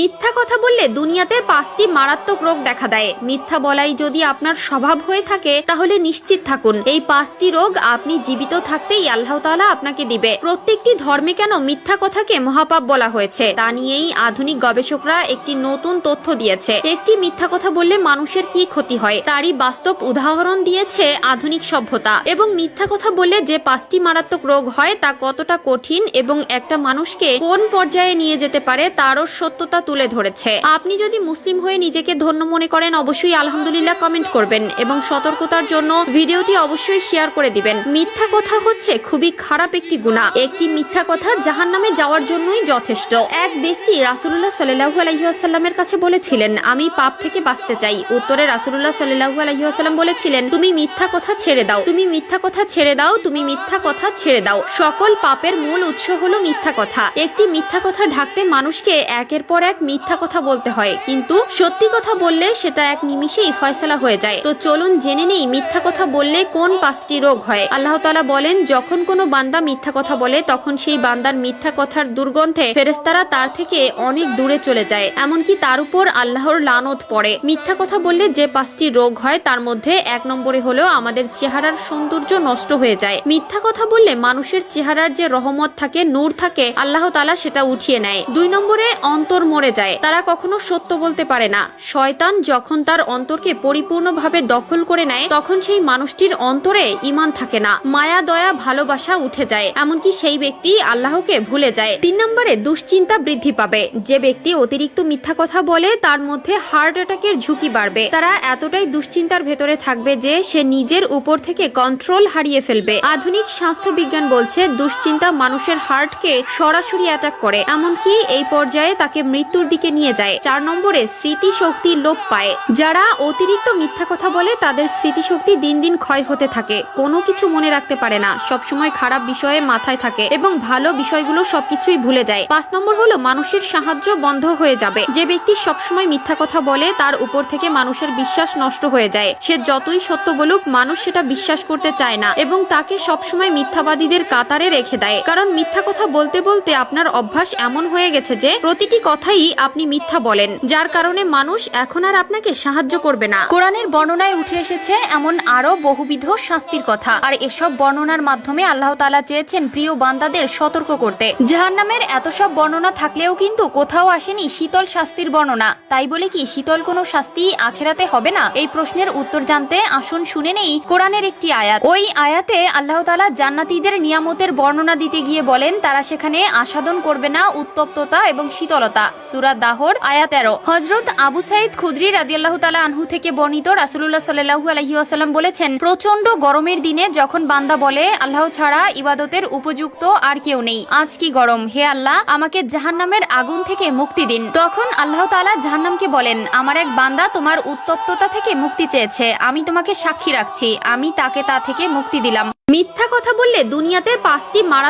মিথ্যা কথা বললে দুনিয়াতে পাঁচটি মারাত্মক রোগ দেখা দেয়। মিথ্যা বলাই যদি আপনার স্বভাব হয়ে থাকে, তাহলে নিশ্চিত থাকুন। এই পাঁচটি রোগ আপনি জীবিত থাকতেই আল্লাহ তাআলা আপনাকে দিবে। প্রত্যেকটি ধর্মে কেন মিথ্যা কথাকে মহাপাপ বলা হয়েছে? তা নিয়েই আধুনিক গবেষকরা একটি নতুন তথ্য দিয়েছে। একটি মিথ্যা কথা বললে মানুষের কি ক্ষতি হয়? তারই বাস্তব উদাহরণ দিয়েছে আধুনিক সভ্যতা। এবং মিথ্যা কথা বললে যে পাঁচটি মারাত্মক রোগ হয়, তা কতটা কঠিন এবং একটা মানুষকে কোন পর্যায়ে নিয়ে যেতে পারে, তারও সত্যতা তুলে ধরেছে। আপনি যদি মুসলিম হয়ে নিজেকে ধন্য মনে করেন, অবশ্যই আলহামদুলিল্লাহ কমেন্ট করবেন এবং সতর্কতার জন্য ভিডিওটি অবশ্যই শেয়ার করে দিবেন। মিথ্যা কথা হচ্ছে খুবই খারাপ একটি গুণা একটি মিথ্যা কথা জাহান নামে যাওয়ার জন্যই যথেষ্ট। এক ব্যক্তি রাসুল্লাহ সাল্লাহু আলহিহাসাল্লামের কাছে বলেছিলেন, আমি পাপ থেকে বাঁচতে চাই। উত্তরে রাসুল্লাহ সাল্লাহু আলহিহাসাল্লাম বলেছিলেন, তুমি মিথ্যা কথা ছেড়ে দাও। তুমি মিথ্যা কথা ছেড়ে দাও, তুমি মিথ্যা কথা ছেড়ে দাও। সকল পাপের মূল উৎস হলো মিথ্যা কথা। একটি মিথ্যা কথা ঢাকতে মানুষকে একের পর এক মিথ্যা কথা বলতে হয়, কিন্তু সত্যি কথা বললে সেটা এক নিমিষেই ফয়সালা হয়ে যায়। তো চলুন জেনে নেই মিথ্যা কথা বললে কোন পাঁচটি রোগ হয়। আল্লাহ তালা বলেন, যখন কোনো বান্দা মিথ্যা কথা বলে, তখন সেই বান্দার মিথ্যা কথার দুর্গন্ধে ফেরেস্তারা তার থেকে অনেক দূরে চলে যায়। এমনকি তার উপর আল্লাহর লানত পড়ে। মিথ্যা কথা বললে যে পাঁচটি রোগ হয়, তার মধ্যে এক নম্বরে হলেও আমাদের চেহারার সৌন্দর্য নষ্ট হয়ে যায়। মিথ্যা কথা বললে মানুষের চেহারার যে রহমত থাকে, নূর থাকে, আল্লাহ তালা সেটা উঠিয়ে নেয়। দুই নম্বরে অন্তর মরে যায়। তারা কখনো সত্য বলতে পারে না। শয়তান যখন তার অন্তরকে পরিপূর্ণভাবে দখল করে নেয়, তখন সেই মানুষটির অন্তরে ইমান থাকে না। মায়া, দয়া, ভালোবাসা উঠে যায়। এমনকি সেই ব্যক্তি আল্লাহকে ভুলে যায়। তিন নম্বরে, দুশ্চিন্তা বৃদ্ধি পাবে। যে ব্যক্তি অতিরিক্ত মিথ্যা কথা বলে, তার মধ্যে হার্ট অ্যাটাকের ঝুঁকি বাড়বে। তারা এতটাই দুশ্চিন্তার ভেতরে থাকবে যে সে নিজের উপর থেকে কন্ট্রোল হারিয়ে ফেলবে। আধুনিক স্বাস্থ্য বিজ্ঞান বলছে, দুশ্চিন্তা মানুষের হার্টকে সরাসরি অ্যাটাক করে। এমনকি এই পর্যায়ে তাকে মৃত্যুর দিকে নিয়ে যায়। চার নম্বরে স্মৃতিশক্তি লোপ পায়। যারা অতিরিক্ত মিথ্যা কথা বলে, তাদের স্মৃতিশক্তি দিন দিন ক্ষয় হতে থাকে। কোনো কিছু মনে রাখতে পারে না। সবসময় খারাপ বিষয়ে মাথায় থাকে এবং ভালো বিষয়গুলো সবকিছুই ভুলে যায়। পাঁচ নম্বর হলো মানুষের সাহায্য বন্ধ হয়ে যাবে। যে ব্যক্তি সবসময় মিথ্যা কথা বলে, তার উপর থেকে মানুষের বিশ্বাস নষ্ট হয়ে যায়। সে যতই সত্য বলুক, মানুষ সেটা বিশ্বাস করতে চায় না এবং তাকে সবসময় মিথ্যাবাদীদের কাতারে রেখে দেয়। কারণ মিথ্যা কথা বলতে বলতে আপনার অভ্যাস এমন হয়ে গেছে যে, প্রতিটি কথাই আপনি মিথ্যা বলেন, যার কারণে মানুষ এখন আর আপনাকে সাহায্য করবে না। কোরআনের বর্ণনায় উঠে এসেছে এমন আরও বহুবিধ শাস্তির কথা। আর এসব বর্ণনার মাধ্যমে আল্লাহ তাআলা চেয়েছেন প্রিয় বান্দাদের সতর্ক করতে। জাহান্নামের এত সব বর্ণনা থাকলেও কিন্তু কোথাও আসেনি শীতল শাস্তির বর্ণনা। তাই বলে কি শীতল কোনো শাস্তি আখেরাতে হবে না? এই প্রশ্নের উত্তর জানতে আসুন, শুনে নেই কোরআনের একটি আয়াত। ওই আয়াতে আল্লাহ তালা জান্নাতিদের নিয়ামতের বর্ণনা দিতে গিয়ে বলেন, তারা সেখানে আসাদন করবে না উত্তপ্ততা এবং শীতলতা। সূরা দাহর আয়াত তেরো। হজরত আবু সাইদ খুদরি রাদিয়াল্লাহু তালা আনহু থেকে বর্ণিত রাসুল্লাহ সাল্লাল্লাহু আলাইহি ওয়াসাল্লাম বলেছেন প্রচণ্ড গরমের দিনে যখন বান্দা বলে, আল্লাহ ছাড়া ইবাদতের উপযুক্ত আর কেউ নেই, আজ কি গরম? হে আল্লাহ, আমাকে জাহান্নামের আগুন থেকে মুক্তি দিন তখন আল্লাহ তাআলা জাহান্নামকে বলেন, আমার এক বান্দা তোমার উত্তপ্ততা থেকে মুক্তি চেয়েছে, আমি তোমাকে সাক্ষী রাখছি, আমি তাকে তা থেকে মুক্তি দিলাম। মিথ্যা কথা বললে দুনিয়াতে পাঁচটি মারাত্মক